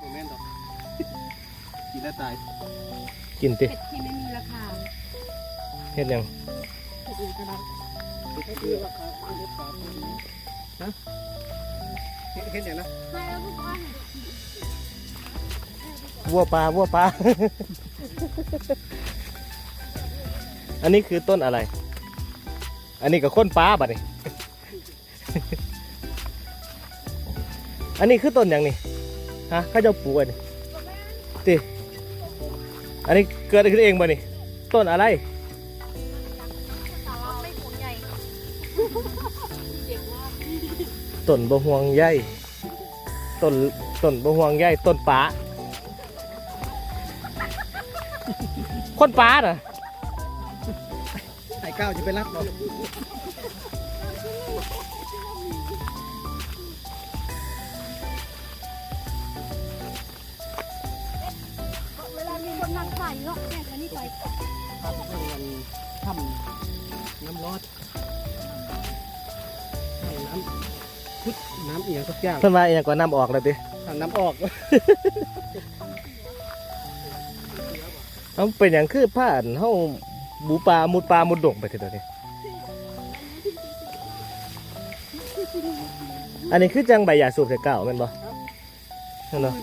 โมเมนต์ดอกกินแล้วตายกินติเห็ดที่ไม่มีราคาเฮ็ดหยังเห็ดอื่นก็ได้เคือราคาเห็ดปลาฮะเห็ดเห็ดอย่างนะให้แล้วทุกคนวัวปลาวัวปลา อันนี้คือต้นอะไร อันนี้กับข้นปลาบัดนี่ อันนี้คือต้นหยังนี่ ฮะเข้าเจ้าปลูกอันนี้ติอันนี้เกิดขึ้นเองบ่นี่ต้นอะไรแต่ว่าไม่ห่วงใหญ่เด็กมากต้นบะห่วงใยต้นต้นบะห่วงใยต้นปลาคนปลาน่ะไอ้ก้าวจะไปรับบ่เคนนั่งใส่เนาะแม่อันนี้ไปทำเพื่อนทำน้ำร้อนทำน้ำพุทธน้ำเอียงสักอย่างเพิ่นว่าอหยังก็น้ำออกแล้วติทำน้ำออกเอาเป็นอย่างคือผ่านเฮาบูปลามุดปลามุดดงไปทีเดียวนี้อันนี้คือจังใบยาสูบแต่เก่าแม่นบ่นั่นเนาะ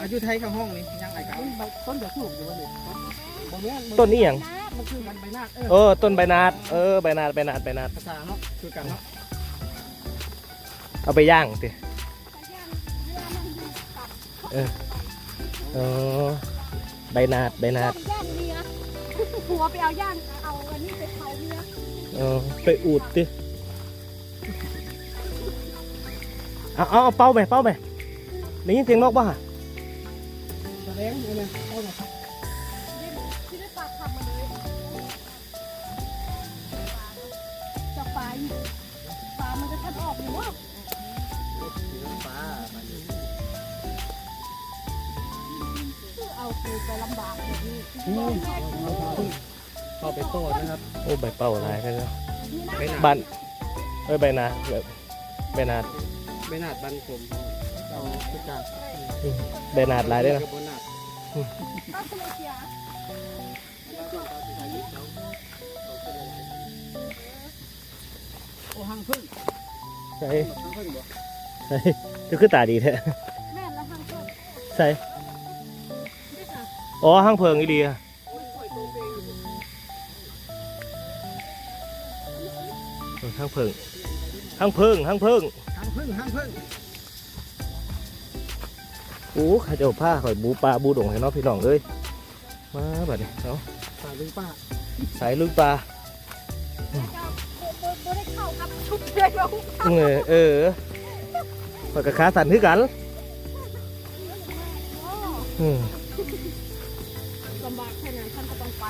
อายุไทยข้างห้องนี่ยังไอ้ก้าวต้นเดือดสูบอยู่วะนี่บ่แม่นต้นนี้หยังมันคือมันใบหน้าเออเออต้นใบนาดเออใบนาดใบนาดใบนาดภาษาเนาะคือกันเนาะเอาไปย่างติเออใบนาดใบนาดย่างเนื้อหัวไปเอาย่างเอาอันนี้ไปเผาเนื้อเออไปอูดติเอาเอาเอาเป้าไปเป้าไปได้ยินเสียงนกป่ะ แสดงยังไงเอาหน่อยที่ได้ปลาทำมาเลยจะปลาอยู่ปลามันจะทัดออกอยู่ว่าฟ้ามันเอาคือไปลำบากแบบนี้เข้าไปโต้นะครับ โอ้ใบเป้าหลายไปแล้วใบหนาดบ้านเอ้ยใบนาแบบใบนาดใบหนาดบันผมเอาทุกการใบนาดหลายได้อนะ โอ้หังพึ่งใส่หังพึ่งบ่ใส่ก็คือตาดีแท้แม่ละห้างเพิ่มใส่ได้ค่ะอ๋อห้างเพิงอีดีอะห้างเพิงห้างเพิงห้างเพิงหังพึ่งหังพึ่ง อ้ข้าเจ้าผ้าข่อยบูปลาบูดงให้เน้องพี่น้องเอ้ยมาบัดนี้เนาะตาลุงป้าสายลุยปลาเจ้าโบโบได้เข้ากับชุดเลยเราเออเออข่อยกับขาสั่นคือกันโอ้อืมลำบากแค่ไหนท่านก็ต้องไป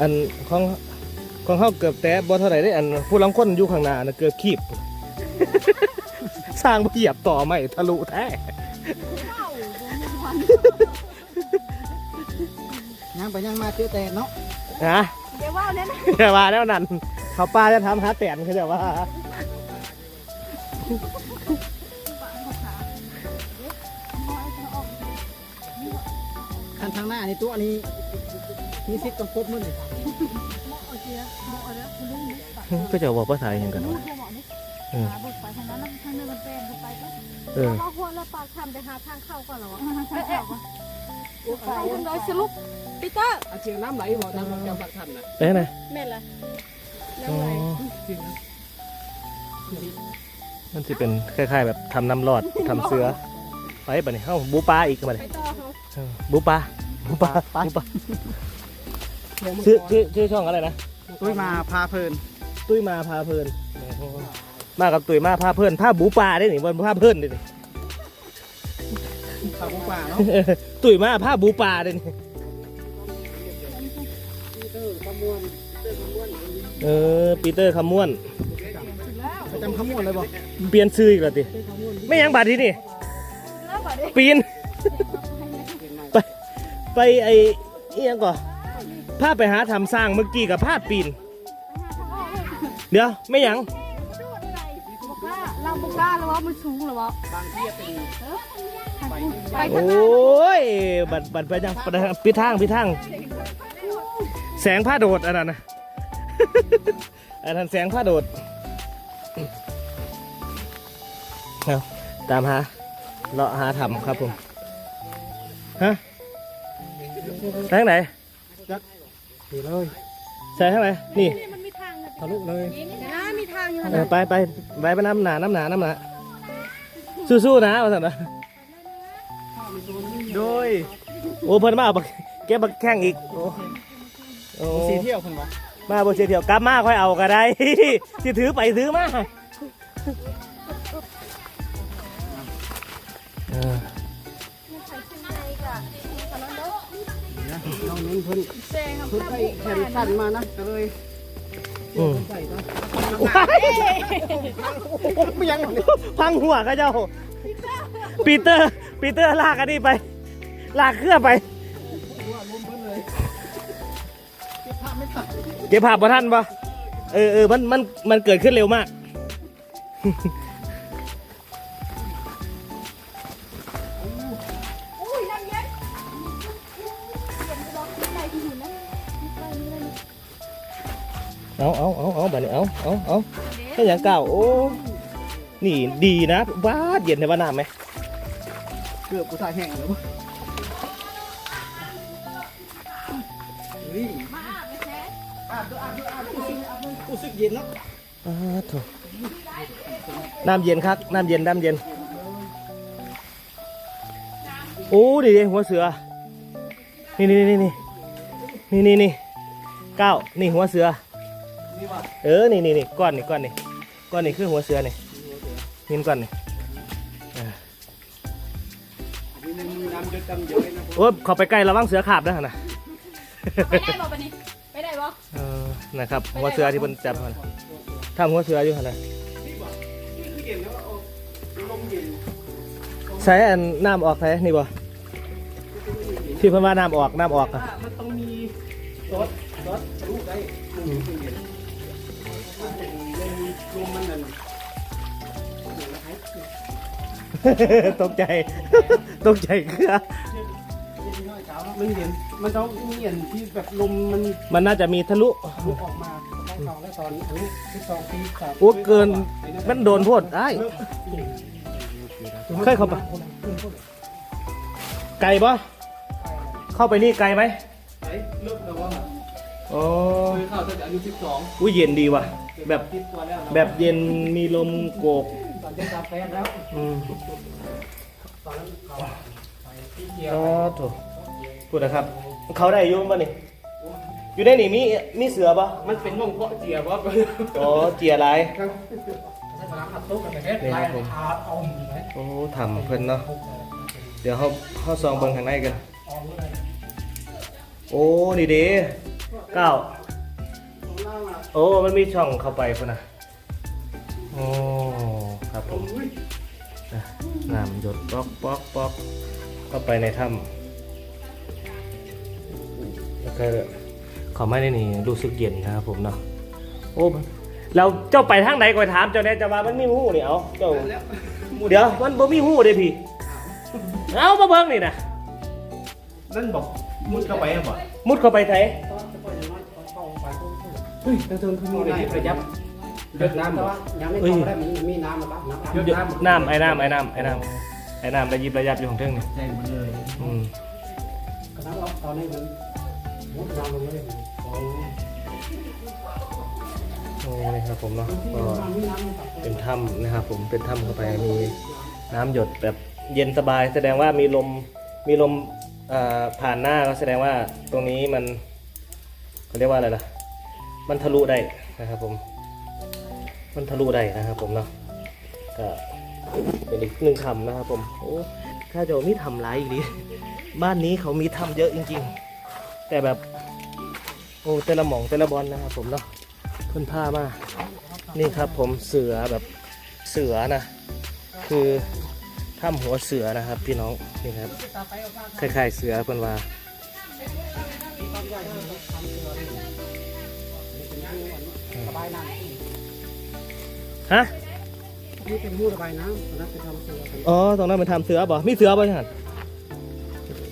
อันของของเฮาเกือบแต่บ่เท่าไหร่ได้อันผู้ลังคนอยู่ข้างหน้าน่ะเกือบขีบสร้างบ่เหยียบต่อไม่ทะลุแท้เข้าโบมีวัน ย่างไปย่างมาเจอแต่เนาะนะเดี๋ยวว่าเนี่ยนะอย่าว่าแล้วนั่นเขาป้าจะทำหาแตนเขาจะว่าคันทางหน้านี่ตัวนี้มีซิดต้องครบมื้อนี่เหมาะเอาเสียเหมาะเอาแล้วคุณลุงนี่ปัดก็จะบอกภาษาอย่างกันลุงวะเที่ยวเหมาะนี่เออ หาบุกไปทางนั้นแล้วทางเดินมันเป็นไปก็เออเราหัวเราปากทำไปหาทางเข้าก่อนเหรอวะเอ๊ะเอ๊ะไปทางโดยสรุปปีเตอร์อาเชียงน้ำไหลบ่ทางกำปักทันน่ะเอ๊ะนะแม่นละแล้วอ๋อไงจริงนะมันจะเป็นคล้ายๆแบบทำน้ำหลอดทำเสือไปบัดนี้เอ้าบูปลาอีกบัดไปนี้ต่อเขาเออบูปลาบูปลาบูปลาชื่อชื่อชื่อช่องอะไรนะตุ้ยมาพาเพลินตุ้ยมาพาเพลินโอ้โห มากับตุ้ยมาพาเพลินพาบูปลาได้หนิบนพาเพลินได้หนิพาบุกป่าเนาะตุ้ยมาพาบูปลาได้หนิเตอร์ขมวนเตอร์ขมวนเออปีเตอร์คำม่วนประจำขมวนเลยบ่เปลี่ยนชื่ออีกแล้วติไม่ยังบาดที่นี่แล้วก่อนดิปีนไปไปไอ้เอียงก่อนพาไปหาทำสร้างเมื่อกี้กับพาปีน เดี๋ยวไม่หยัง เราบุกล้าหรือว่ามันสูงหรือว่าบางที่เป็นบางไปโอ้ย บัดบัดไปยังบัดปิดทางปิดทาง แสงผ้าโดดอันนั้นนะอันนั้นแสงผ้าโดดเอาตามหาเลาะหาทำครับผม ฮะทางไหนนี่เลยใส่ทางไหน นี่นี่มันมีทางนะทะลุเลย เดี๋ยวนะมีทางอยู่เออไปไปไปไปน้ำหนาน้ำหนาน้ำหนาสู้ๆนะว่าสันนะโดยโอ้เพิ่นมาเอาบักเก็บบักแข้งอีกโอ้โอ้สีเที่ยวคุณวะมาบ่เสียเที่ยวกลับมาค่อยเอาก็ได้ที่ถือไปถือมาเออนะน้องนิ้นเพิ่นแซงครับเพิ่นให้แขนสั้นมานะก็เลยอืมใส่ก็ว้ายไม่ยังพังหัวก็เจ้า ปีเตอร์ ปีเตอร์ลากอันนี้ไป ลากเครื่องไปว่าล้มเพิ่นเลยเก็บภาพไม่ตัดเก็บภาพประทันปะเออเออมันมันมันเกิดขึ้นเร็วมาก เอาเอาเอาเอาแบบนี้เอาเอาเอาแค่อย่างเก่าโอ้นี่ดีนะว้าดเย็นในบ้านน้ำไหมเกือบกูตายแห้งแล้ววะเฮ้ยมาอาบไปแท้อาบดูอาบดูอาบดูรู้สึกรู้สึกเย็นเนาะอ้าโถน้ำเย็นครับน้ำเย็นน้ำเย็นโอ้ดีดีหัวเสือ นี่นี่นี่นี่นี่นี่นี่เก้านี่หัวเสือนี่ว่ะ เออ นี่นี่นี่ก้อนนี่ก้อนนี่ก้อนนี่คือหัวเสือนี่เห็นก้อนนี่มีในมือน้ำจะจำเยอะนะโอ้ยเข้าไปใกล้ระวังเสือขาบนะนะไปได้บ่ปะนี่ไปได้บ่เออนะครับ หัวเสือที่มันจับมันทำหัวเสืออยู่หั่นนะเย็นแล้วก็ลมเย็นใส่อันน้ำออกใส่นี่บ่ที่เพิ่นว่าน้ำออกน้ำออกอะมันต้องมีซอสซอสทะลุได้ลมเย็นล มลมมันนั่นตกใจ ตกใจคือมันเย็นมันต้องมีเย็นที่แบบลมมันมันน่าจะมีทะลุลุกออกมาได้สองได้ตอนอายุสิบสองปีสามโอ้เกินมันโดนโพดไอ้ายเคยเข้าไปไกลปะเข้าไปนี่ไกลไหมไอ้เลิกแล้วว่าโอ้เคยเข้าตั้งแต่อายุสิบสองอุ้ยเย็นดีว่ะ แบบคิดตัวแล้วแบบเย็นมีลมโกกตอนจะกาแฟแล้วอืมตอนนั้นเขาไปที่เกียอ๋วอโถพูดนะครับ เขาได้อยุ่งป่ะนี่อยู่ได้นี่มีมีเสือปะมันเป็นวงเกาะเจียบว่าอ๋อเจียไรครับใช้สนามขับตุ๊กกันแต่แค่ไล่ขาเอาไหมโอ้ทำเพิ่นเนาะเดี๋ยวเขาเขาซองเบิ่งข้างในกันออกเลยโอ้นี่เด้เก้าของ ล่างอะโอ้ มันมีช่องเข้าไปพุ่นนะโอ้ ครับผมอุ้ยอะน้ำหยดป๊อกป๊อกป๊อกเข้าไปในถ้ำแล้วก็เขาไม่ได้นี่รู้สึกเย็นนะครับผมเนาะ โอ้แล้วเจ้าไปทางไหนก็ถามเจ้าแน่จะว่ามันมีหูนี่เอาเจ้าแล้วเดี๋ยวมันบ่มีหูเด้พี่ เอามาเบิ่งนี่นะนั่นบอกมุดเข้าไปอะบ่มุดเข้าไปไทยจะปล่อยน้อยเข้าไป เฮ้ยทางเทิงคือมีอะไรที่ประยับเดือดน้ำบ่ยังไม่เข้าได้มีมีน้ำนะครับน้ำเดี๋ยวน้ำไอ้น้ำไอ้น้ำไอ้น้ำไอ้น้ำระยิบระยับอยู่ของเทิงนี่แจ้งมาเลยอืมน้ำออกตอนนี้มันมุดน้ำลงเลยของโอ้นี่ครับผมเนาะที่ก็น้ำมีน้ำเป็นถ้ำนะครับผมเป็นถ้ำเข้าไปมีน้ำหยดแบบเย็นสบาย แสดงว่ามีลมมีลมอ่าผ่านหน้าก็แสดงว่าตรงนี้มันเขาเรียกว่าอะไรล่ะ มันทะลุได้นะครับผม มันทะลุได้นะครับผมเนาะก็เป็นอีกหนึ่งคำนะครับผมโอ้ถ้าจะมีทำไรอีกดิบ้านนี้เขามีทำเยอะจริง ๆ แต่แบบโอ้แต่ละหม่องแต่ละบอลนะครับผมเนาะเพิ่นผ้ามานี่ครับผมเสือแบบเสือนะ คือถ้ำหัวเสือนะครับ พี่น้องนี่ครับคล้ายๆเสือเพิ่นว่า ฮะนี่เป็นหูระบายน้ำตอนนั้นไปทำเสือกันอ๋อ ตรงนั้นมันทำเสือบ่มีเสือบ่ใช่ไหม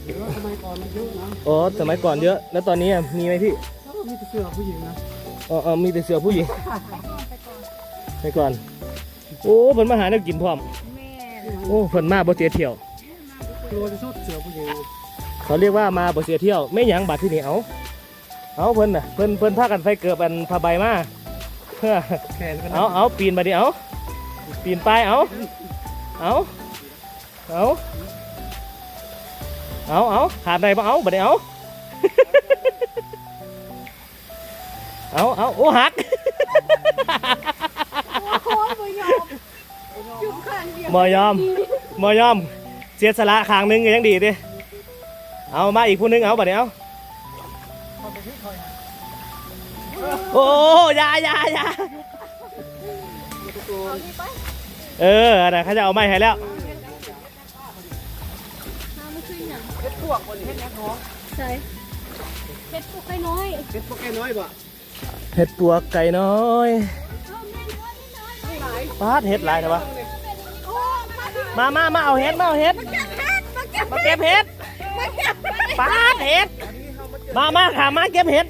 เดี๋ยวสมัยก่อนมันเยอะนะอ๋อ สมัยก่อนเยอะ แล้วตอนนี้อะมีไหมพี่ แล้วก็มีแต่เสือผู้หญิงนะอ๋ออ๋อมีแต่เสือผู้หญิงไปก่อน โอ้เพิ่นมาหาแนวกินพร้อม แม่โอ้เพิ่นมาบ่เสียเที่ยวตัวจะชดเสือผู้หญิงเขาเรียกว่ามาบ่เสียเที่ยว ไม่หยังบัดที่นี่เอา เอาเพิ่นน่ะเพิ่นเพิ่นพากันไฟเกิดอันผ้าใบมาเพื่อแขนกันเอาเอาปีนมาดิเอาปีนไปเอาเอาเอาเอาเอาขาดไหนบ่เอาบัดนี้เอาเอาเอาโอ้หักโค้งบ่ยอมอยู่ข้างเดียวมอยอมมอยอม เสียสละขางหนึงก็ยังดีดิเอามาอีกผู้หนึงเอาบัดนี้เอา โอ้อยาอยาอยาเอานี่ไปเอออันน่ะเขาจะเอาไม้ให้แล้วน้ำมันขึ้นอย่างเพชรพวกคนเพชรแอคหอใส่เพชรพวกไก่น้อยเพชรพวกแกน้อยบ่เห็ดปวกไก่น้อยเอาแม่น้อยนิดหน่อยหลายปาดเห็ดหลายนะวะโอ้มามามามาเอาเห็ดมาเอาเห็ดเก็บเพชรมาเก็บมาเก็บเห็ดมาเก็บเพชรปาดเห็ดมามาขามาเก็บเห็ด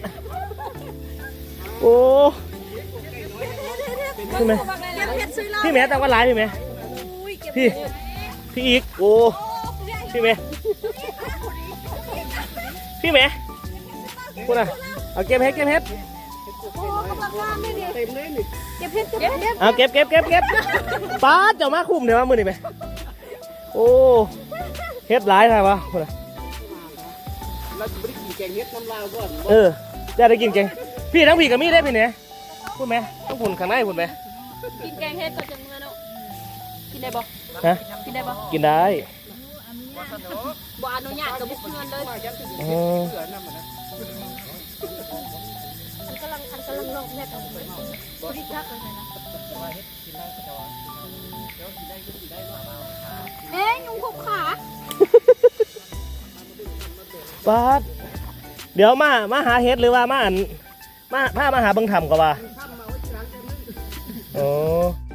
โอ้พี่แม่เก็บเพชรซื้อเหล้าพี่แม่ตังว่าหลายพี่แม่อุ้ยเก็บพี่พี่อีกโอ้พี่แม่พี่แม่พูดนะเอาเก็บเห็ดเก็บเห็ดโอ้กำลังงามเลยดิเต็มเลยนี่เก็บเพชรเก็บเพชรเอาเก็บเก็บเก็บเก็บปาดเจ้ามาคุ้มเดี๋ยวมามือนี่ไปโอ้เห็ดหลายใช่ปะพูดนะเราจะไม่ได้ขี่แกงเฮ็ดน้ำลาวก่อนเออจะได้กินเก่ง พี่ทั้งพี่กับมี่ได้พี่เนี่ยพูดไหมต้องผุนข้างในผุนไหมกินแกงเฮ็ดก็จังเมื่อเนาะกินได้บ่ฮะกินได้บ่กินได้บ่อนุญาตกับบุกเงินเลยอ๋อเสือน้ำมันนะอันกำลังอันกำลังลอกแม่ของผมบริจาคเลยนะเอ๊ยยุงขบขาปาดเดี๋ยวมา มาหาเห็ดหรือว่ามาอัน มาพามาหาเบิ่งทำก็ว่าทำมาไว้ทีหลังจะนึกอ๋อ